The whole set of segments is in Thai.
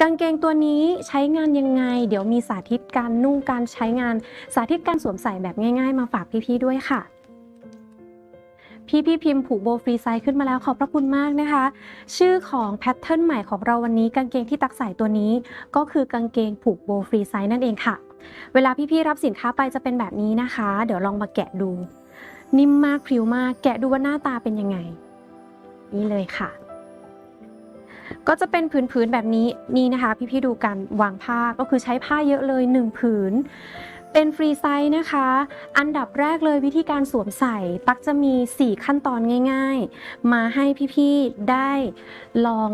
กางเกงตัวนี้ใช้งานยังไง เดี๋ยวมีสาธิตการนุ่งการใช้งานสาธิตการสวมใส่แบบง่ายๆ มาฝากพี่ๆด้วยค่ะ พี่ๆพิมพ์ผูกโบว์ฟรีไซส์ขึ้นมาแล้วขอบพระคุณมากนะคะ ชื่อของแพทเทิร์นใหม่ของเราวันนี้กางเกงที่ตักใส่ตัวนี้ ก็คือกางเกงผูกโบว์ฟรีไซส์นั่นเองค่ะ เวลาพี่ๆรับสินค้าไปจะเป็นแบบนี้นะคะ เดี๋ยวลองมาแกะดู นิ่มมากพริ้วมาก แกะดูว่าหน้าตาเป็นยังไง นี่เลยค่ะ ก็จะเป็นผืนๆแบบนี้นี่นะคะพี่ๆดูกันวางผ้าก็คือใช้ผ้าเยอะเลย 1 ผืน เป็นฟรีไซส์นะคะ อันดับแรกเลยวิธีการสวมใส่ ตักจะมี 4 ขั้นตอนง่าย ๆ มาให้พี่ๆได้ลอง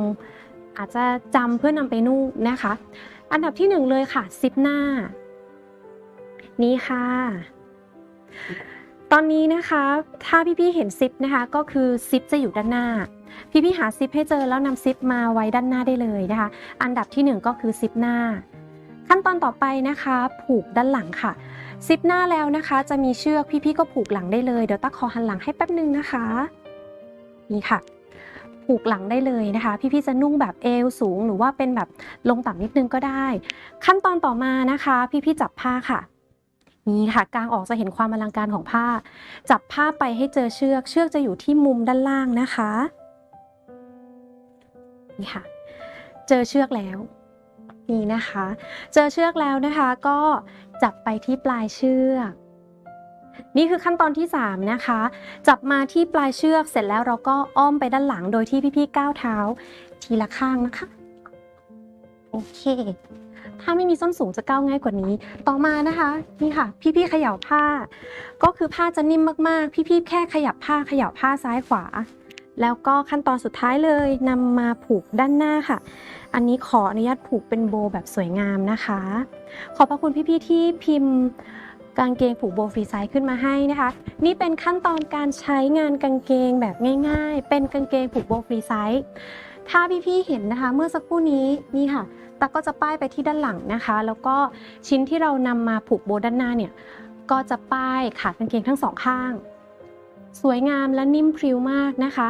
อาจจะจำเพื่อนำไปนุ่งนะคะ อันดับที่1เลยค่ะซิปหน้า นี่ค่ะ ตอนนี้นะคะถ้าพี่ๆเห็นซิปนะคะก็คือซิปจะอยู่ด้านหน้า พี่ๆหาซิปให้เจอแล้วนำซิปมาไว้ด้านหน้าได้เลยนะคะ อันดับที่หนึ่งก็คือซิปหน้า ขั้นตอนต่อไปนะคะ ผูกด้านหลังค่ะซิปหน้าแล้วนะคะ จะมีเชือกพี่ๆก็ผูกหลังได้เลยเดี๋ยวตักขอหันหลังให้แป๊บนึงนะคะนี่ค่ะ ผูกหลังได้เลยนะคะ พี่ๆจะนุ่งแบบเอวสูง หรือว่าเป็นแบบลงต่ำนิดนึงก็ได้ ขั้นตอนต่อมานะคะ พี่ๆจับผ้าค่ะ นี่ค่ะกางออกจะเห็นความอลังการของผ้า จับผ้าไปให้เจอเชือก เชือกจะอยู่ที่มุมด้านล่างนะคะ นี่ค่ะ เจอเชือกแล้วนี่นะคะ เจอเชือกแล้วนะคะก็จับไปที่ปลายเชือก นี่คือขั้นตอนที่ 3 นะคะ จับมาที่ปลายเชือกเสร็จแล้วเราก็อ้อมไปด้านหลังโดยที่พี่ๆก้าวเท้า ทีละข้างนะคะ โอเค ถ้าไม่มีส้นสูงจะก้าวง่ายกว่านี้ ต่อมานะคะนี่ค่ะ พี่ๆเขย่าผ้า ก็คือผ้าจะนิ่มมากๆ พี่ๆแค่ขยับผ้าเขย่าผ้าซ้ายขวา แล้วก็ขั้นตอนสุดท้ายเลยนำมาผูกด้านหน้าค่ะ อันนี้ขออนุญาตผูกเป็นโบแบบสวยงามนะคะ ขอบพระคุณพี่ๆที่พิมพ์กางเกงผูกโบฟรีไซส์ขึ้นมาให้นะคะ นี่เป็นขั้นตอนการใช้งานกางเกงแบบง่าย ๆ เป็นกางเกงผูกโบฟรีไซส์ ถ้าพี่ๆเห็นนะคะเมื่อสักครู่นี้นี่ค่ะตักก็จะป้ายไปที่ด้านหลังนะคะ แล้วก็ชิ้นที่เรานำมาผูกโบว์ด้านหน้าเนี่ยก็จะป้ายขาดกางเกงทั้งสองข้าง สวยงามและนิ่มพริ้วมากนะคะ